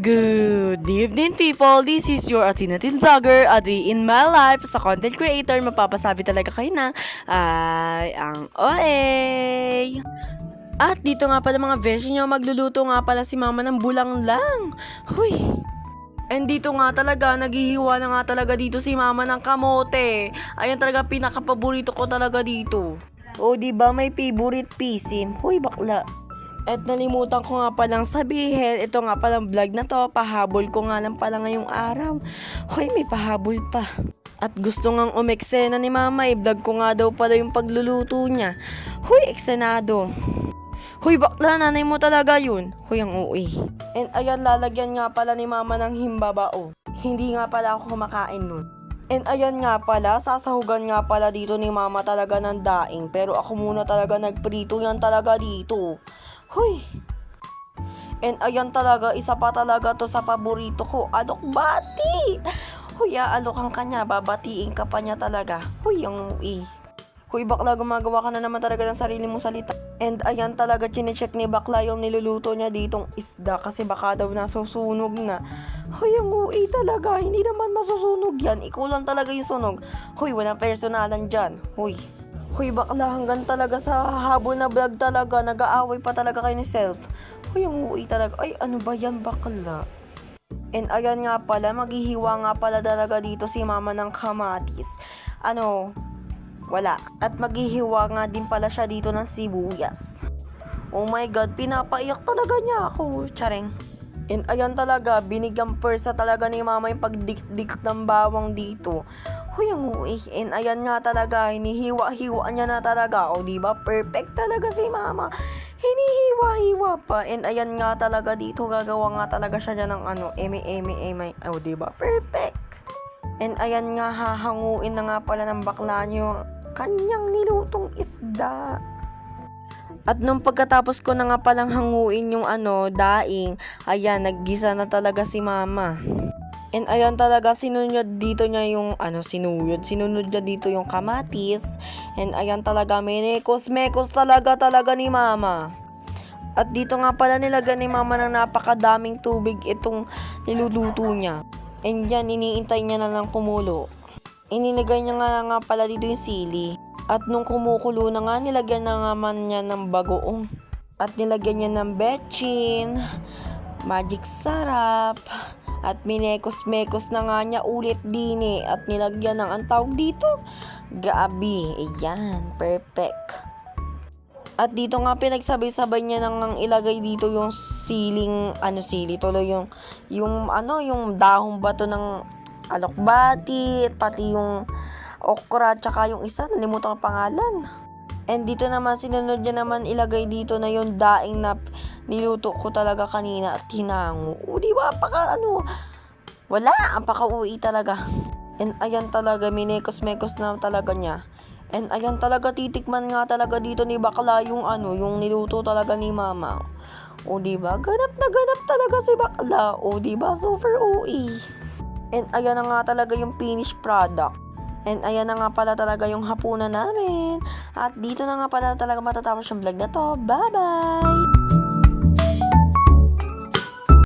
Good evening people! This is your Atinatin Vlogger, a day in my life sa content creator. Mapapasabi talaga kayo na ay ang OA. At dito nga pala mga version nyo, magluluto nga pala si mama ng bulang lang. Huy! And dito nga talaga, naghihiwa na nga talaga dito si mama ng kamote. Ayan talaga pinakapaborito ko talaga dito. O di ba may favorite pisim? Huy bakla. At nalimutan ko nga palang sabihin, ito nga palang vlog na to, pahabol ko nga lang pala ngayong araw. Hoy, may pahabol pa. At gusto ngang umeksena ni mama, i-vlog ko nga daw pala yung pagluluto niya. Hoy, eksenado. Hoy, bakla, nanay mo talaga yun. Hoy, ang uwi. And ayan, lalagyan nga pala ni mama ng himbabao. Hindi nga pala ako kumakain nun. And ayan nga pala, sasahugan nga pala dito ni mama talaga ng daing. Pero ako muna talaga nagprito yan talaga dito. Hoy! And ayan talaga, isa pa talaga to sa paborito ko. Alok bati! Hoy, aalokan ka niya, babatiin ka pa niya talaga. Hoy, ang ui. Hoy, bakla, gumagawa ka na naman talaga ng sarili mong salita. And ayan talaga, chinecheck ni bakla yung niluluto niya ditong isda kasi baka daw nasusunog na. Hoy, ang ui talaga, hindi naman masusunog yan. Ikaw lang talaga yung sunog. Hoy, walang personalan dyan. Hoy, Hoy, bakla, hanggang talaga sa habol na vlog talaga, nag-aaway pa talaga kayo ni Self. Hoy, ang uwi talaga. Ay, ano ba yan, bakla? And ayan nga pala, maghihiwa nga pala talaga dito si mama ng kamatis. Ano, wala. At maghihiwa nga din pala siya dito ng sibuyas. Oh my God, pinapaiyak talaga niya ako. Charing. And ayan talaga, binigyan persa talaga ni mama yung pagdik-dik ng bawang dito. Huy, ang uwi. And ayan nga talaga, hinihiwa-hiwa niya na talaga. O, di ba Perfect talaga si mama. Hinihiwa-hiwa pa. And ayan nga talaga dito, gagawa nga talaga siya dyan ng ano, eme, eme, eme. O, di ba Perfect. And ayan nga, hahanguin na nga pala ng bakla niyo yung kanyang nilutong isda. At nung pagkatapos ko na nga palang hanguin yung ano, daing, ayan, naggisa na talaga si mama. And ayan talaga, sinunod dito niya yung, ano, sinuyod. Sinunod niya dito yung kamatis. And ayan talaga, menekos-mekos talaga talaga ni mama. At dito nga pala nilagyan ni mama ng napakadaming tubig itong niluluto niya. And yan, iniintay niya na lang kumulo. Inilagay niya nga nga pala dito yung sili. At nung kumukulo na nga, nilagyan na nga man niya ng bagoong. At nilagyan niya ng betchin, magic sarap, at minekos-mekos na nga niya ulit din eh. At nilagyan ng ang dito, gabi. Ayan, perfect. At dito nga pinagsabay-sabay niya nang nang ilagay dito yung siling, ano sili, tuloy yung, yung ano, yung dahong bato ng alokbati, pati yung okra, tsaka yung isa, nalimutan ang pangalan. And dito naman, sinunod niya naman ilagay dito na yung daing na niluto ko talaga kanina at hinango. O, di ba? Paka ano, wala, ang paka-uwi talaga. And ayan talaga, minekos-mekos na talaga niya. And ayan talaga, titikman nga talaga dito ni Bakla yung ano, yung niluto talaga ni Mama. O, di ba? Ganap na ganap talaga si Bakla. O, di ba? Super OE. And ayan na nga talaga yung finished product. And ayan na nga pala talaga yung hapunan namin. At dito na nga pala talaga matatapos yung vlog na to. Bye-bye!